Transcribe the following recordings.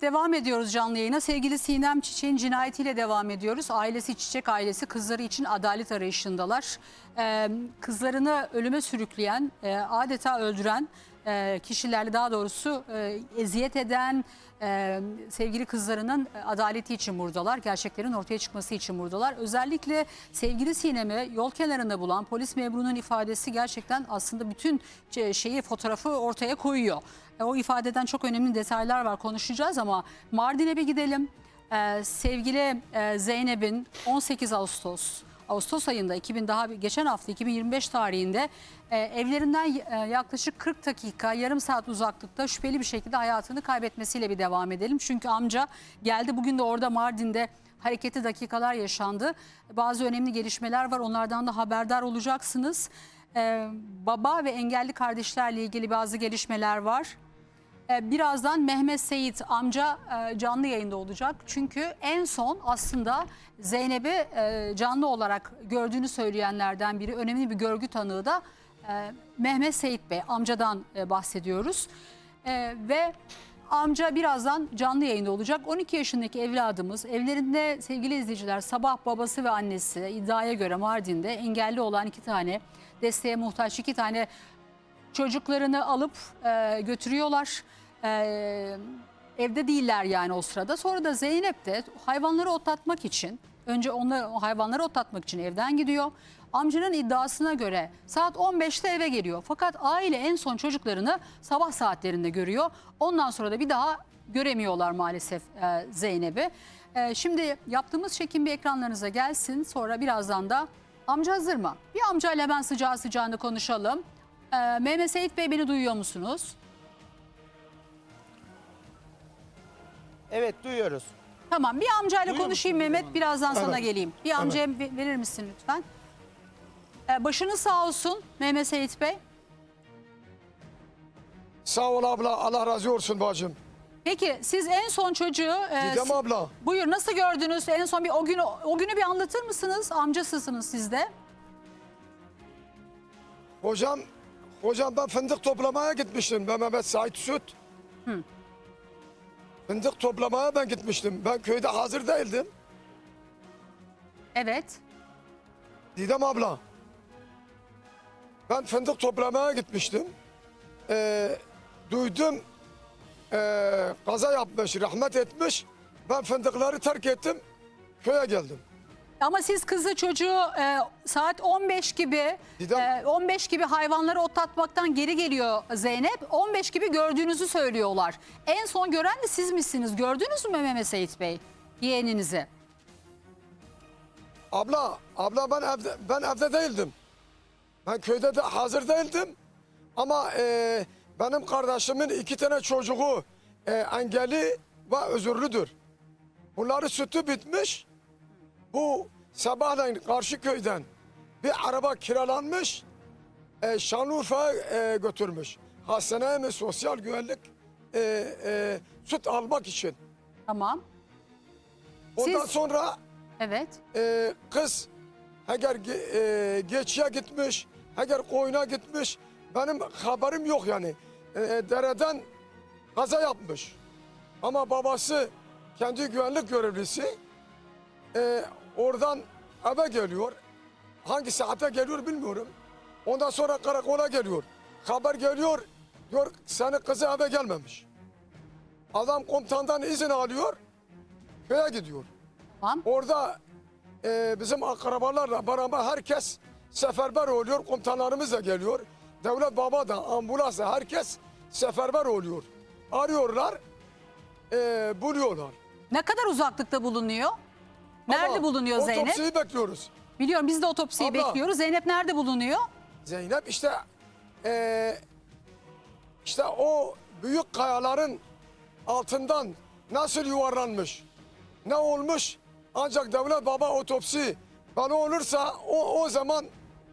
Devam ediyoruz canlı yayına. Sevgili Sinem Çiçek'in cinayetiyle devam ediyoruz. Ailesi Çiçek ailesi kızları için adalet arayışındalar. Ee, kızlarını ölüme sürükleyen, e, adeta öldüren e, kişilerle daha doğrusu e, eziyet eden e, sevgili kızlarının adaleti için buradalar. Gerçeklerin ortaya çıkması için buradalar. Özellikle sevgili Sinem'i yol kenarında bulan polis memurunun ifadesi gerçekten aslında bütün şey- şeyi fotoğrafı ortaya koyuyor. O ifadeden çok önemli detaylar var konuşacağız ama Mardin'e bir gidelim. Sevgili Zeynep'in 18 Ağustos Ağustos ayında 2000 daha bir- geçen hafta 2025 tarihinde e, evlerinden e, yaklaşık 40 dakika yarım saat uzaklıkta şüpheli bir şekilde hayatını kaybetmesiyle bir devam edelim. Çünkü amca geldi bugün de orada Mardin'de hareketli dakikalar yaşandı. Bazı önemli gelişmeler var onlardan da haberdar olacaksınız. Ee, baba ve engelli kardeşlerle ilgili bazı gelişmeler var. Ee, Birazdan Mehmet Seyit amca e, canlı yayında olacak. Çünkü en son aslında Zeynep'i e, canlı olarak gördüğünü söyleyenlerden biri, önemli bir görgü tanığı da e, Mehmet Seyit Bey, amcadan e, bahsediyoruz. E, Ve amca birazdan canlı yayında olacak. 12 yaşındaki evladımız evlerinde sevgili izleyiciler sabah babası ve annesi iddiaya göre Mardin'de engelli olan iki tane desteğe muhtaç iki tane çocuklarını alıp e, götürüyorlar. E, evde değiller yani o sırada. Sonra da Zeynep de hayvanları otlatmak için önce onları hayvanları otlatmak için evden gidiyor. Amcanın iddiasına göre saat 15'te eve geliyor. Fakat aile en son çocuklarını sabah saatlerinde görüyor. Ondan sonra da bir daha göremiyorlar maalesef e, Zeynep'i. E, şimdi yaptığımız çekim bir ekranlarınıza gelsin. Sonra birazdan da amca hazır mı? Bir amcayla hemen sıcağı sıcağına konuşalım. E, Mehmet Seyit Bey beni duyuyor musunuz? Evet duyuyoruz. Tamam bir amcayla Duyuyor konuşayım musun Mehmet birazdan sana geleyim. Bir amcaya ve- verir misin lütfen? Ee, başınız sağ olsun Mehmet Seyit Bey. Sağ ol abla. Allah razı olsun bacım. Peki siz en son çocuğu e, Didem si- abla. buyur nasıl gördünüz? En son bir o günü o günü bir anlatır mısınız? Amcasısınız siz de. Hocam, hocam ben fındık toplamaya gitmiştim. Ben Mehmet Sait Süt. Fındık toplamaya ben gitmiştim. Ben köyde hazır değildim. Evet. Didem abla. Ben fındık toplamaya gitmiştim. Ee, duydum ee, kaza yapmış, rahmet etmiş. Ben fındıkları terk ettim. Köye geldim. Ama siz kızı çocuğu e, saat 15 gibi Didem- e, 15 gibi hayvanları otlatmaktan geri geliyor Zeynep. 15 gibi gördüğünüzü söylüyorlar. En son gören de siz misiniz? Gördünüz mü Mehmet Seyit Bey yeğeninizi? Abla, abla ben evde ben evde değildim. Ben köyde de hazır değildim. Ama e, benim kardeşimin iki tane çocuğu e, engelli ve özürlüdür. Bunları sütü bitmiş. Bu sabahleyin karşı köyden bir araba kiralanmış. E, Şanlıurfa'ya e, götürmüş. Hastaneye mi sosyal güvenlik e, e, süt almak için. Tamam. Ondan Siz- sonra Evet. e, kız eğer ge- e, geçiye gitmiş, eğer koyuna gitmiş, benim haberim yok yani. E, e, dereden kaza yapmış. Ama babası kendi güvenlik görevlisi e, oradan eve geliyor. Hangi saate geliyor bilmiyorum. Ondan sonra karakola geliyor. Haber geliyor, diyor senin kızı eve gelmemiş. Adam komutandan izin alıyor, köye gidiyor. Tamam. Orada e, bizim akrabalarla beraber herkes seferber oluyor. Komutanlarımız da geliyor. Devlet baba da ambulans da herkes seferber oluyor. Arıyorlar, e, buluyorlar. Ne kadar uzaklıkta bulunuyor? Nerede bulunuyor Zeynep? Otopsiyi bekliyoruz. Biliyorum biz de otopsiyi Abla. bekliyoruz. Zeynep nerede bulunuyor? Zeynep işte e, işte o büyük kayaların altından nasıl yuvarlanmış, ne olmuş ancak devlet baba otopsi bana olursa o, o zaman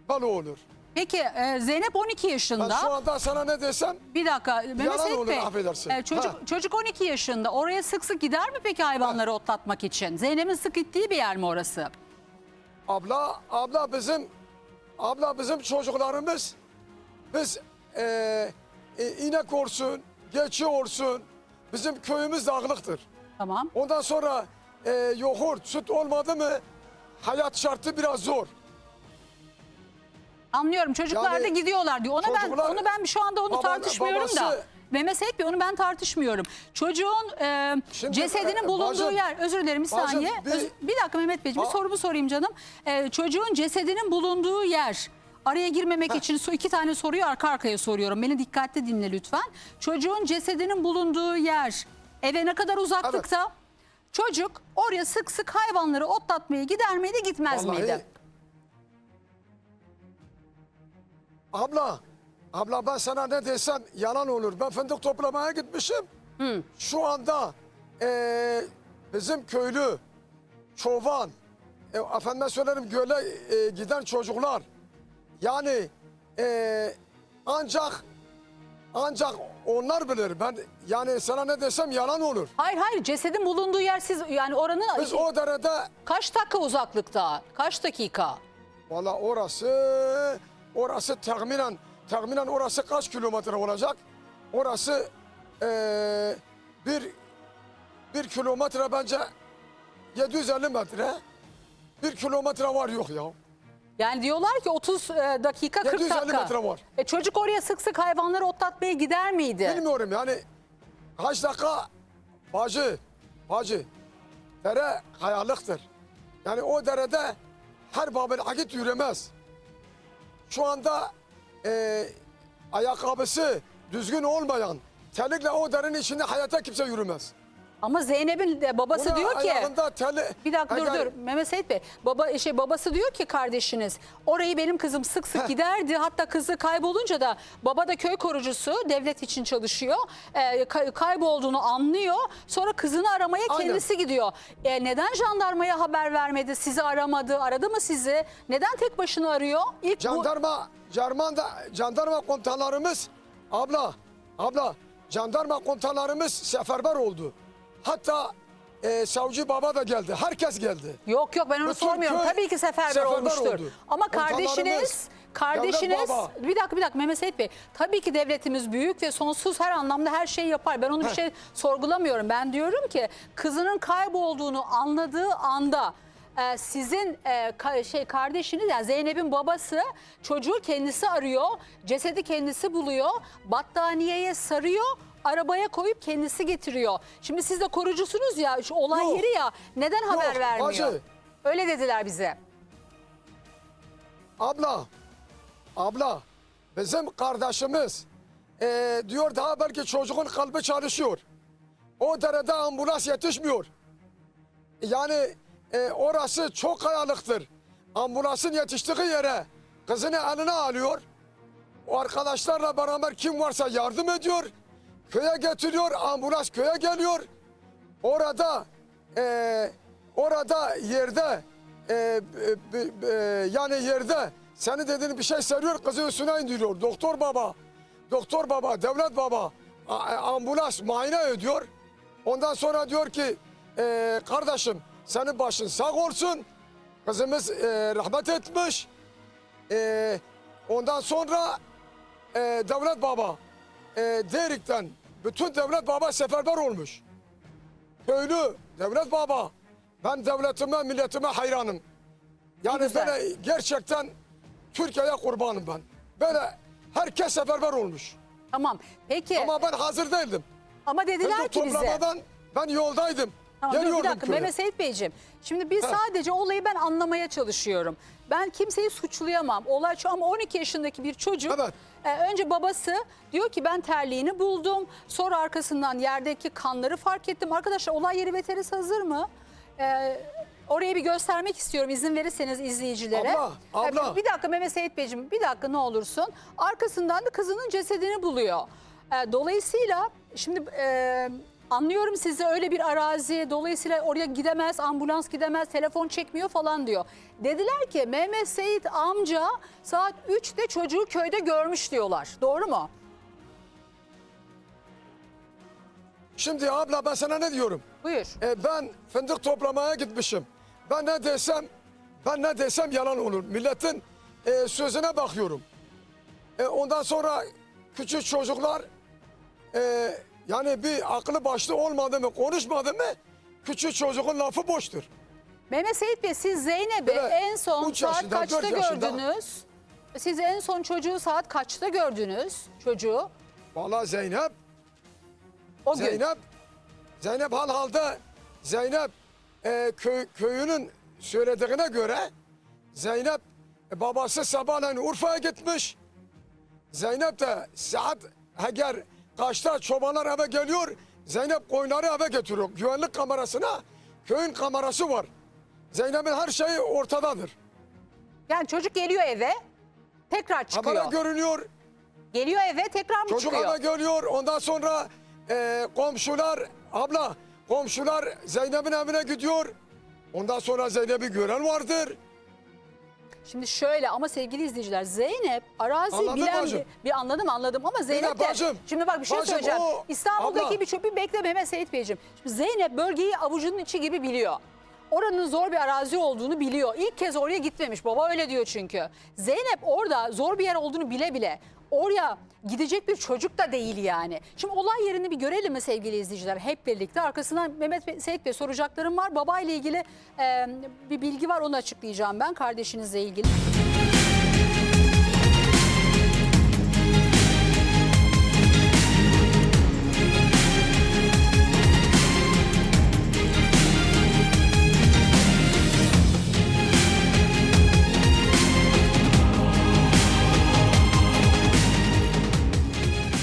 bana olur. Peki e, Zeynep 12 Ben yaşında. şu anda sana ne desem Bir dakika Mehmet Yalan Seyit olur, Bey. affedersin. e, çocuk, Ha. çocuk 12 yaşında. Oraya sık sık gider mi peki hayvanları otlatmak için? Zeynep'in sık gittiği bir yer mi orası? abla abla bizim abla bizim çocuklarımız biz e, e, inek olsun, geçi olsun, bizim köyümüz dağlıktır. Tamam. Ondan sonra e, yoğurt, süt olmadı mı hayat şartı biraz zor. Anlıyorum. Çocuklar Yani da gidiyorlar diyor. Ona ben onu ben şu anda onu Baba- tartışmıyorum da. babası- Mehmet Seyit Bey onu ben tartışmıyorum. Çocuğun e, Şimdi, cesedinin e, bulunduğu bacım- yer özür dilerim bir saniye. bir- Öz- bir dakika Mehmet Beyciğim bir Aa. sorumu sorayım canım. E, çocuğun cesedinin bulunduğu yer Araya girmemek için so- iki tane soruyu arka arkaya soruyorum. Beni dikkatli dinle lütfen. Çocuğun cesedinin bulunduğu yer eve ne kadar uzaklıkta? Çocuk oraya sık sık hayvanları otlatmaya gider miydi gitmez Vallahi- miydi? Abla, abla ben sana ne desem yalan olur. Ben fındık toplamaya gitmişim. Şu anda eee, bizim köylü, çoban, e, efendime söylerim göle e, giden çocuklar. Yani eee, ancak ancak onlar bilir. Ben yani sana ne desem yalan olur. Hayır hayır cesedin bulunduğu yer siz yani oranın Biz o derede kaç dakika uzaklıkta? Kaç dakika? Valla orası orası tahminen tahminen orası kaç kilometre olacak? Orası eee, bir bir kilometre bence 750 metre. Bir kilometre var yok ya. Yani diyorlar ki 30 e, dakika 40 750 dakika. metre var. E çocuk oraya sık sık hayvanları otlatmaya gider miydi? Bilmiyorum yani kaç dakika bacı bacı dere kayalıktır. Yani o derede her babel akit yürümez. Şu anda eee ayakkabısı düzgün olmayan terlikle o derenin içinde hayata kimse yürümez. Ama Zeynep'in de babası Ona diyor ki ayağında terli, bir dakika dur dur. Mehmet Seyit Bey baba şey babası diyor ki kardeşiniz orayı benim kızım sık sık giderdi. Hatta kızı kaybolunca da baba da köy korucusu devlet için çalışıyor. Ee, kay- kaybolduğunu anlıyor. Sonra kızını aramaya Aynen. kendisi gidiyor. E, neden jandarmaya haber vermedi? Sizi aramadı. Aradı mı sizi? Neden tek başına arıyor? İlk bu Jandarma, jandarma, jandarma komutanlarımız, abla, abla, jandarma komutanlarımız seferber oldu. Hatta e, savcı baba da geldi, herkes geldi. Yok yok ben onu Bütün sormuyorum. köy Tabii ki seferber, seferber olmuştur. oldu. Ama Komutanlarımız, kardeşiniz, kardeşiniz devlet baba. bir dakika bir dakika Mehmet Seyit Bey. Tabii ki devletimiz büyük ve sonsuz her anlamda her şeyi yapar. Ben onu bir Heh. şey sorgulamıyorum. Ben diyorum ki kızının kaybolduğunu anladığı anda e, sizin e, ka- şey kardeşiniz yani Zeynep'in babası çocuğu kendisi arıyor. Cesedi kendisi buluyor. Battaniyeye sarıyor. Arabaya koyup kendisi getiriyor. Şimdi siz de korucusunuz ya şu olay Yok. yeri ya neden haber Yok, vermiyor? bacı. Öyle dediler bize. Abla, abla, bizim kardeşimiz e, diyor daha belki çocuğun kalbi çalışıyor. O derede ambulans yetişmiyor. Yani e, orası çok kayalıktır. Ambulansın yetiştiği yere kızını eline alıyor. O arkadaşlarla beraber kim varsa yardım ediyor. Köye getiriyor, ambulans köye geliyor. Orada e, orada yerde e, e, e, e, yani yerde seni dediğin bir şey seriyor kızı üstüne indiriyor. Doktor baba, doktor baba, devlet baba a- ambulans muayene ediyor. Ondan sonra diyor ki e, kardeşim senin başın sağ olsun. Kızımız e, rahmet etmiş. E, ondan sonra e, devlet baba e, Derik'ten bütün devlet baba seferber olmuş. Köylü, devlet baba. Ben devletime, milletime hayranım. Yani güzel. böyle gerçekten Türkiye'ye kurbanım ben. Böyle herkes seferber olmuş. Tamam. Peki ama, Ama ben hazır değildim. dediler Fındık ki bize. ben yoldaydım. Tamam, dur bir dakika köye. Mehmet Seyit Beyciğim. Şimdi biz Heh. sadece olayı ben anlamaya çalışıyorum. Ben kimseyi suçlayamam. Olay şu ama 12 yaşındaki bir çocuk. Evet. e, önce babası diyor ki ben terliğini buldum. Sonra arkasından yerdeki kanları fark ettim. Arkadaşlar olay yeri veterisi hazır mı? E, orayı bir göstermek istiyorum izin verirseniz izleyicilere. Abla, abla. E, bir dakika Mehmet Seyit Beyciğim bir dakika ne olursun. Arkasından da kızının cesedini buluyor. E, dolayısıyla şimdi e, anlıyorum sizi öyle bir arazi dolayısıyla oraya gidemez ambulans gidemez telefon çekmiyor falan diyor. Dediler ki Mehmet Seyit amca saat 3'te çocuğu köyde görmüş diyorlar. Doğru mu? Şimdi abla ben sana ne diyorum? Buyur. E, ben fındık toplamaya gitmişim. Ben ne desem, ben ne desem yalan olur. Milletin e, sözüne bakıyorum. E, ondan sonra küçük çocuklar e, Yani bir aklı başlı olmadı mı, konuşmadı mı küçük çocuğun lafı boştur. Mehmet Seyit Bey siz Zeynep'i Evet, en son üç saat yaşında, kaçta dört yaşında. gördünüz? Siz en son çocuğu saat kaçta gördünüz çocuğu? Vallahi Zeynep, O gün. Zeynep, Zeynep hal halde Zeynep e, köy, köyünün söylediğine göre Zeynep e, babası sabahleyin Urfa'ya gitmiş. Zeynep de saat eğer kaçta çobanlar eve geliyor Zeynep koyunları eve getiriyor. Güvenlik kamerasına köyün kamerası var. Zeynep'in her şeyi ortadadır. Yani çocuk geliyor eve tekrar çıkıyor. Kamera görünüyor. Geliyor eve tekrar mı Çocuk çıkıyor? eve geliyor. Ondan sonra e, komşular, abla komşular Zeynep'in evine gidiyor. Ondan sonra Zeynep'i gören vardır. Şimdi şöyle ama sevgili izleyiciler Zeynep arazi Anladım bilen bacım. bir, bir anladım anladım ama Zeynep de bacım, şimdi bak bir şey bacım, söyleyeceğim. o- İstanbul'daki abla. bir çok bir bekle Mehmet Seyit Beyciğim. Şimdi Zeynep bölgeyi avucunun içi gibi biliyor. Oranın zor bir arazi olduğunu biliyor. İlk kez oraya gitmemiş. Baba öyle diyor çünkü. Zeynep orada zor bir yer olduğunu bile bile oraya gidecek bir çocuk da değil yani. Şimdi olay yerini bir görelim mi sevgili izleyiciler hep birlikte. Arkasından Mehmet Seyit Bey soracaklarım var. Babayla ilgili e, bir bilgi var onu açıklayacağım ben kardeşinizle ilgili.